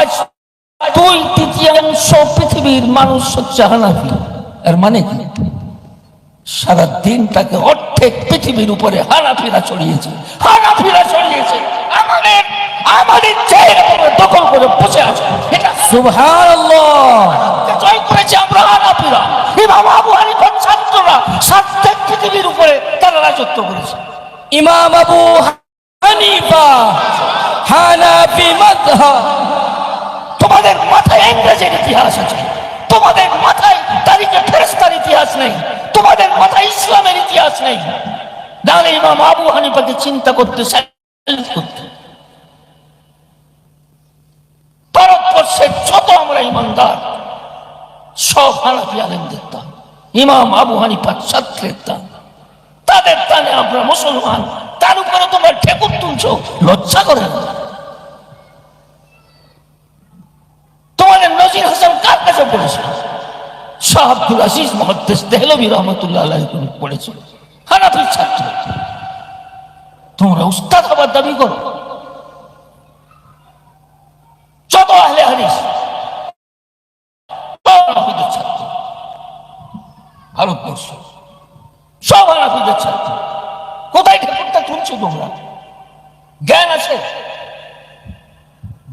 আজ দুই তৃতীয়াংশ পৃথিবীর মানুষ হচ্ছে হানাফি। এর মানে কি? সারা দিনটাকে অর্ধেক পৃথিবীর উপরে হানাফিরা ছড়িয়েছে হানাফিরা ছড়িয়েছে আমাদের আমাদের দখল করে বসে আছে। এটা সুবহানাল্লাহ। জয় করেছে আমরা হানাফিরা। ইমাম আবু হানিফার ছাত্ররা সার্থক পৃথিবীর উপরে তারা রাজত্ব করেছে। ইমাম আবু হানিফা হানাফি মাযহাব। তোমাদের মাথায় ইংরেজের ইতিহাস আছে। তোমাদের মাথায় তারিখে ফেরেস্তার ইতিহাস নেই। তোমাদের মাথায় ইসলামের ইতিহাস নেই। নাহলে ইমাম আবু হানিফাকে চিন্তা করতে করতে। তাদের দানে আমরা মুসলমান, তার উপরে তোমরা ঠেকুর তুলছো, লজ্জা করে না। নজির হাসান কার কাছে পড়েছে শাহ আব্দুল আজিজ মহাদ্দেশ দেহলবী রহমতুল্লাহ আলাহ পড়েছিল। হানাফির ছাত্র। তোমরা উস্তাদ হবার দাবি করো। যত আহলে ছাত্র। ভারতবর্ষ, সব হানাফিদের ছাত্র। কোথায় ঠাকুরটা তোমরা? জ্ঞান আছে?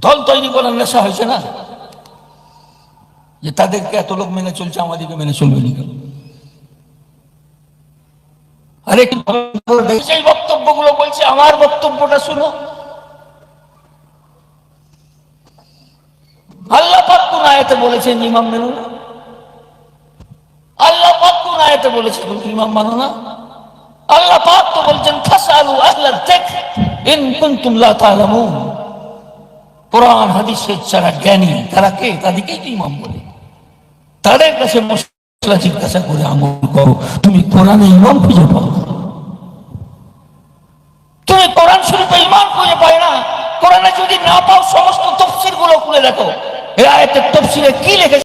দল তৈরি করার নেশা হয়েছে না? যে তাদেরকে এত লোক মেনে চলছে, আমাদেরকে মেনে চলবে নি কেন? আরে সেই বলছে, আমার বক্তব্যটা শুনো। আল্লাহ পাক কোন আয়াতে বলেছেন ইমাম মেনো না? আল্লাহ পাক আয়াতে বলেছেন ইমাম মানো না? আল্লাহ পাক তো বলছেন, ফাসালু আহলা দেখ ইন কুনতুম লা কোরআন, হাদিসের যারা জ্ঞানী, তারা কে? তাদেরকেই তো ইমাম বলে। তাদের কাছে মশলা জিজ্ঞাসা করে আমল করো, তুমি কোরআনে ইমাম খুঁজে পাও? তুমি কোরআন শরীফে ইমাম খুঁজে পাই না। কোরআনে যদি না পাও, সমস্ত তফসিরগুলো খুলে দেখো। এ আয়তের তফসিরে কি লিখেছে